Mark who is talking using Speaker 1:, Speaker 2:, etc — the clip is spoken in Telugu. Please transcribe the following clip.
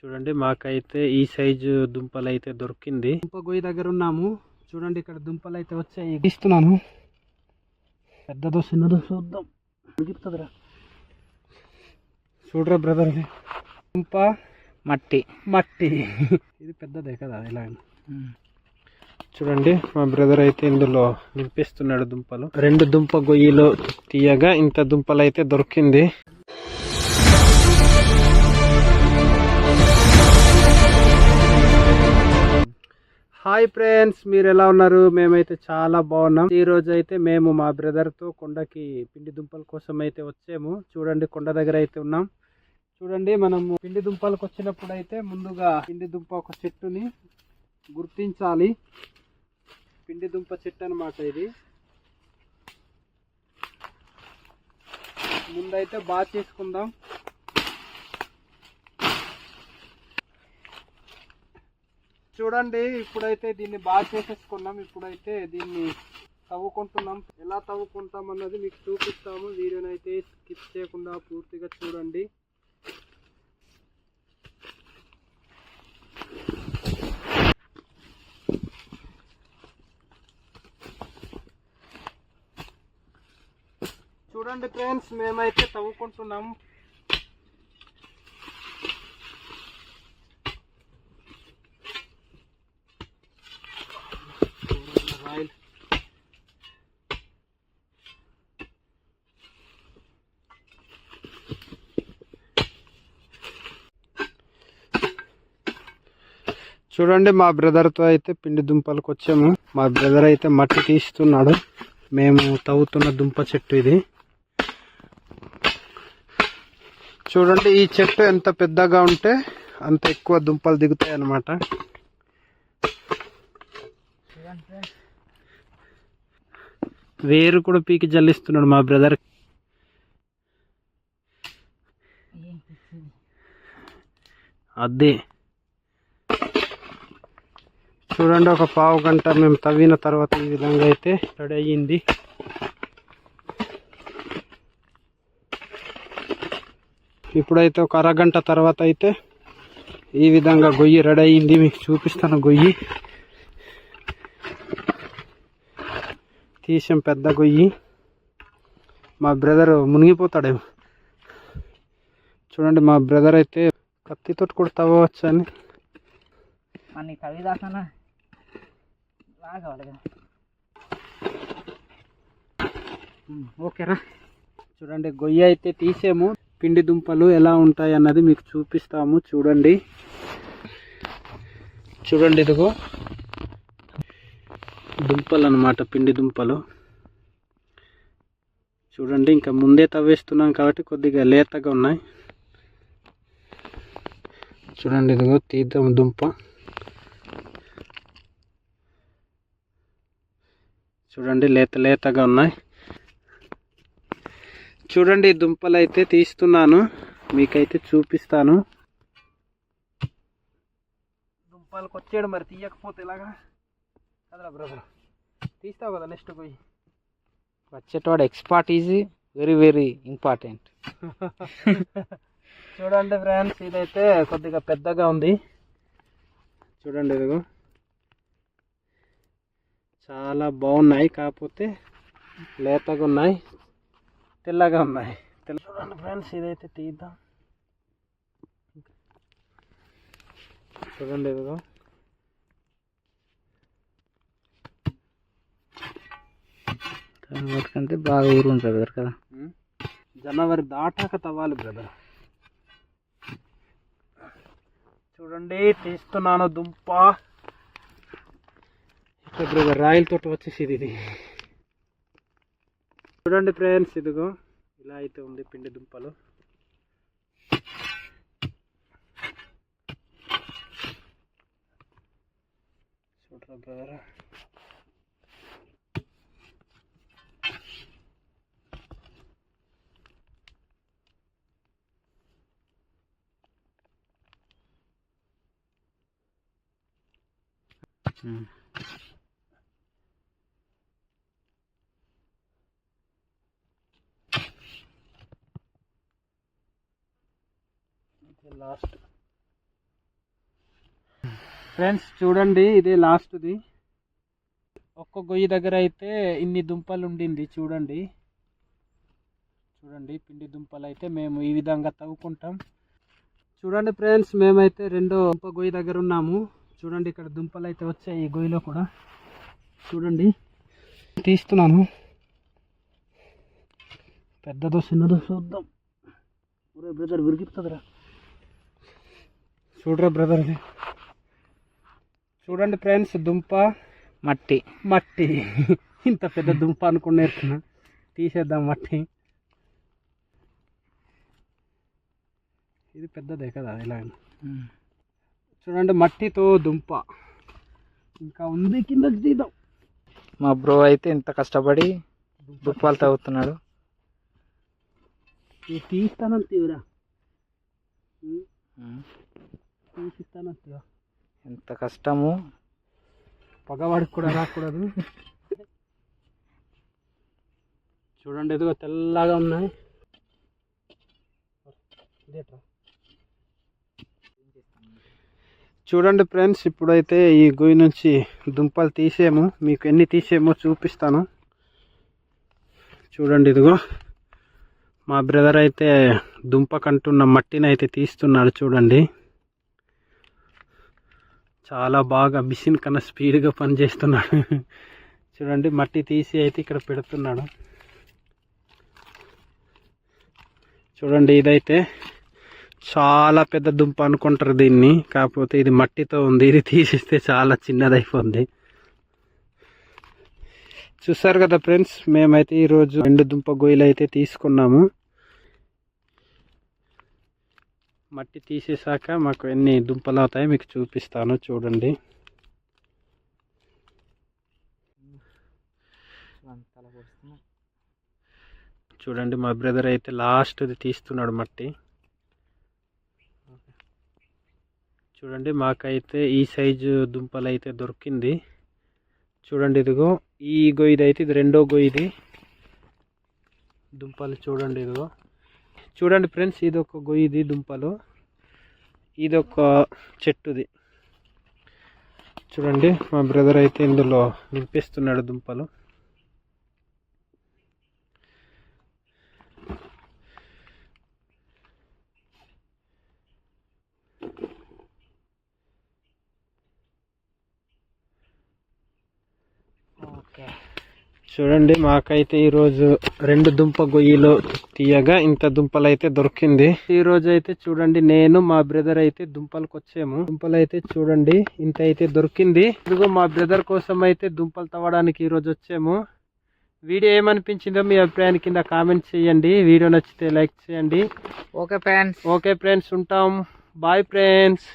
Speaker 1: చూడండి మాకైతే ఈ సైజు దుంపలు అయితే దొరికింది. దుంప గొయ్యి దగ్గర ఉన్నాము. చూడండి ఇక్కడ దుంపలు అయితే వచ్చాయి. ఇస్తున్నాను పెద్దదో చిన్నదో చూద్దాం. చూడరా బ్రదర్ దుంప
Speaker 2: మట్టి.
Speaker 1: మట్టి. ఇది పెద్దదే కదా ఇలా. చూడండి మా బ్రదర్ అయితే ఇందులో నింపిస్తున్నాడు దుంపలు. రెండు దుంప గొయ్యిలో తీయగా ఇంత దుంపలు అయితే దొరికింది. హాయ్ ఫ్రెండ్స్ మీరు ఎలా ఉన్నారు? మేమైతే చాలా బాగున్నాం. ఈ రోజు అయితే మేము మా బ్రదర్తో కొండకి పిండి దుంపల కోసం అయితే వచ్చాము. చూడండి కొండ దగ్గర అయితే ఉన్నాం. చూడండి మనము పిండి దుంపలకు వచ్చినప్పుడు అయితే ముందుగా పిండి దుంప ఒక చెట్టుని గుర్తించాలి. పిండి దుంప చెట్టు అనమాట ఇది. ముందైతే బాగా చేసుకుందాం. చూడండి ఇప్పుడైతే దీన్ని బాగా చేసేసుకున్నాం. ఇప్పుడైతే దీన్ని తవ్వుకుంటున్నాం. ఎలా తవ్వుకుంటాం అన్నది మీకు చూపిస్తాము. వీడియోని అయితే స్కిప్ చేయకుండా పూర్తిగా చూడండి. చూడండి ఫ్రెండ్స్ మేమైతే తవ్వుకుంటున్నాం. రాయల్ చూడండి మా బ్రదర్తో అయితే పిండి దుంపలకు వచ్చాము. మా బ్రదర్ అయితే మట్టి తీస్తున్నాడు. మేము తవ్వుతున్న దుంప చెట్టు ఇది. చూడండి ఈ చెట్టు ఎంత పెద్దగా ఉంటే అంత ఎక్కువ దుంపలు దిగుతాయి అన్నమాట వేరు కూడా పీకి జల్లిస్తున్నాడు మా బ్రదర్. అదే చూడండి ఒక పావు గంట మేము తవ్విన తర్వాత ఈ విధంగా అయితే రెడీ అయ్యింది. ఇప్పుడైతే ఒక అరగంట తర్వాత అయితే ఈ విధంగా గొయ్యి రెడీ అయ్యింది. మీకు చూపిస్తాను గొయ్యి. తీసాం పెద్ద గొయ్యి. మా బ్రదర్ మునిగిపోతాడేమో. చూడండి మా బ్రదర్ అయితే కత్తితో కూడా తవ్వచ్చు అని. ఓకేరా చూడండి గొయ్యి అయితే తీసాము. పిండి దుంపలు ఎలా ఉంటాయి అన్నది మీకు చూపిస్తాము. చూడండి. చూడండి ఇదిగో. దుంపలు అనమాట పిండి దుంపలు. చూడండి ఇంకా ముందే తవ్వేస్తున్నాం కాబట్టి కొద్దిగా లేతగా ఉన్నాయి. చూడండి ఇదిగో తీద్దాం దుంప. చూడండి లేత లేతగా ఉన్నాయి. చూడండి దుంపలు అయితే తీస్తున్నాను. మీకైతే చూపిస్తాను. దుంపలకు వచ్చాడు మరి తీయకపోతే ఎలాగా? కదరా బ్రదర్ తీస్తావు కదా నెక్స్ట్ పోయి.
Speaker 2: వచ్చేటవాడు expert is very very important
Speaker 1: చూడండి ఫ్రెండ్స్ ఇదైతే కొద్దిగా పెద్దగా ఉంది. చూడండి ఇదిగో. చాలా బాగున్నాయి కాకపోతే లేతగా ఉన్నాయి తెల్లగా ఉన్నాయి. తెల్ల చూడండి ఫ్రెండ్స్ ఇదైతే తీద్దాం. చూడండి ఇదిగో.
Speaker 2: వాటికంటే బాగా ఊరు ఉంటుంది బ్రదర్ కదా
Speaker 1: జనవరి దాటాక తవ్వాలి బ్రదర్. చూడండి తీస్తున్నాను దుంప. ఇక్కడ బ్రదర్ రాయల తోట వచ్చేసి ఇది. చూడండి ఫ్రెండ్స్ ఇదిగో ఇలా అయితే ఉంది పిండి దుంపలు. చూడరా బ్రదర్. Mm. లాస్ట్ ఫ్రెండ్స్ చూడండి ఇదే లాస్ట్ది ఒక్క గొయ్యి దగ్గర అయితే ఇన్ని దుంపలు ఉండింది చూడండి. చూడండి పిండి దుంపలు అయితే మేము ఈ విధంగా తవ్వుకుంటాం. చూడండి ఫ్రెండ్స్ మేమైతే రెండో దుంప గొయ్యి దగ్గర ఉన్నాము. చూడండి ఇక్కడ దుంపలు అయితే వచ్చాయి ఈ గొయ్యిలో కూడా. చూడండి. తీస్తున్నాను. పెద్దదో చిన్నదో చూద్దాం. ఒరే బ్రదర్ విరిగిస్తుందిరా చూడరా బ్రదర్ చూడండి ఫ్రెండ్స్ దుంప.
Speaker 2: మట్టి.
Speaker 1: మట్టి. ఇంత పెద్ద దుంప అనుకుని నేర్చుకున్నా. తీసేద్దాం మట్టి. ఇది పెద్దదే కదా ఇలా. చూడండి మట్టితో దుంప. ఇంకా ఉంది కిందకి తీద్దాం.
Speaker 2: మా బ్రో అయితే ఇంత కష్టపడి దుప్పాలు తవ్వుతున్నాడు
Speaker 1: తీస్తానని తీవరా.
Speaker 2: ఉమ్.
Speaker 1: తీసిస్తానని తీవ.
Speaker 2: ఎంత కష్టము.
Speaker 1: పగవాడికి కూడా రాకూడదు. చూడండి ఎదుగో తెల్లగా ఉన్నాయి. ఇదేట్రా? చూడండి ఫ్రెండ్స్ ఇప్పుడైతే ఈ గుయ్య నుంచి దుంపలు తీసేము మీకు ఎన్ని తీసేమో చూపిస్తాను. చూడండి ఇదిగో. మా బ్రదర్ అయితే దుంప కంటున్న మట్టిని అయితే తీస్తున్నాడు చూడండి. చాలా బాగా మిషన్ కన్నా స్పీడ్గా పనిచేస్తున్నాడు. చూడండి మట్టి తీసి అయితే ఇక్కడ పెడుతున్నాడు. చూడండి ఇదైతే చాలా పెద్ద దుంప అనుకుంటారు దీన్ని. కాకపోతే ఇది మట్టితో ఉంది. ఇది తీసిస్తే చాలా చిన్నదైపోయింది చూసారు కదా ఫ్రెండ్స్ మేమైతే ఈరోజు రెండు దుంప గొయ్యలు అయితే తీసుకున్నాము. మట్టి తీసేసాక మాకు ఎన్ని దుంపలు అవుతాయో మీకు చూపిస్తాను. చూడండి. చూడండి మా బ్రదర్ అయితే లాస్ట్ది తీస్తున్నాడు మట్టి. చూడండి మాకైతే ఈ సైజు దుంపలు అయితే దొరికింది. చూడండి ఇదిగో ఈ గొయ్యిది అయితే ఇది రెండో గొయ్యిది. దుంపలు చూడండి ఇదిగో. చూడండి ఫ్రెండ్స్ ఇది ఒక గొయ్యిది దుంపలు. ఇది ఒక చెట్టుది. చూడండి మా బ్రదర్ అయితే ఇందులో నింపిస్తున్నాడు దుంపలు
Speaker 2: ఓకే
Speaker 1: చూడండి మాకైతే ఈరోజు రెండు దుంప గొయ్యిలు తీయగా ఇంత దుంపలు అయితే దొరికింది. ఈ రోజు అయితే చూడండి నేను మా బ్రదర్ అయితే దుంపలకు వచ్చాము. దుంపలు అయితే చూడండి ఇంత అయితే దొరికింది. ఇదిగో మా బ్రదర్ కోసం అయితే దుంపలు తవ్వడానికి ఈ రోజు వచ్చాము. వీడియో ఏమనిపించిందో మీ అభిప్రాయాన్ని కింద కామెంట్ చేయండి. వీడియో నచ్చితే లైక్ చేయండి.
Speaker 2: Okay friends.
Speaker 1: ఓకే ఫ్రెండ్స్ ఉంటాం. Bye friends.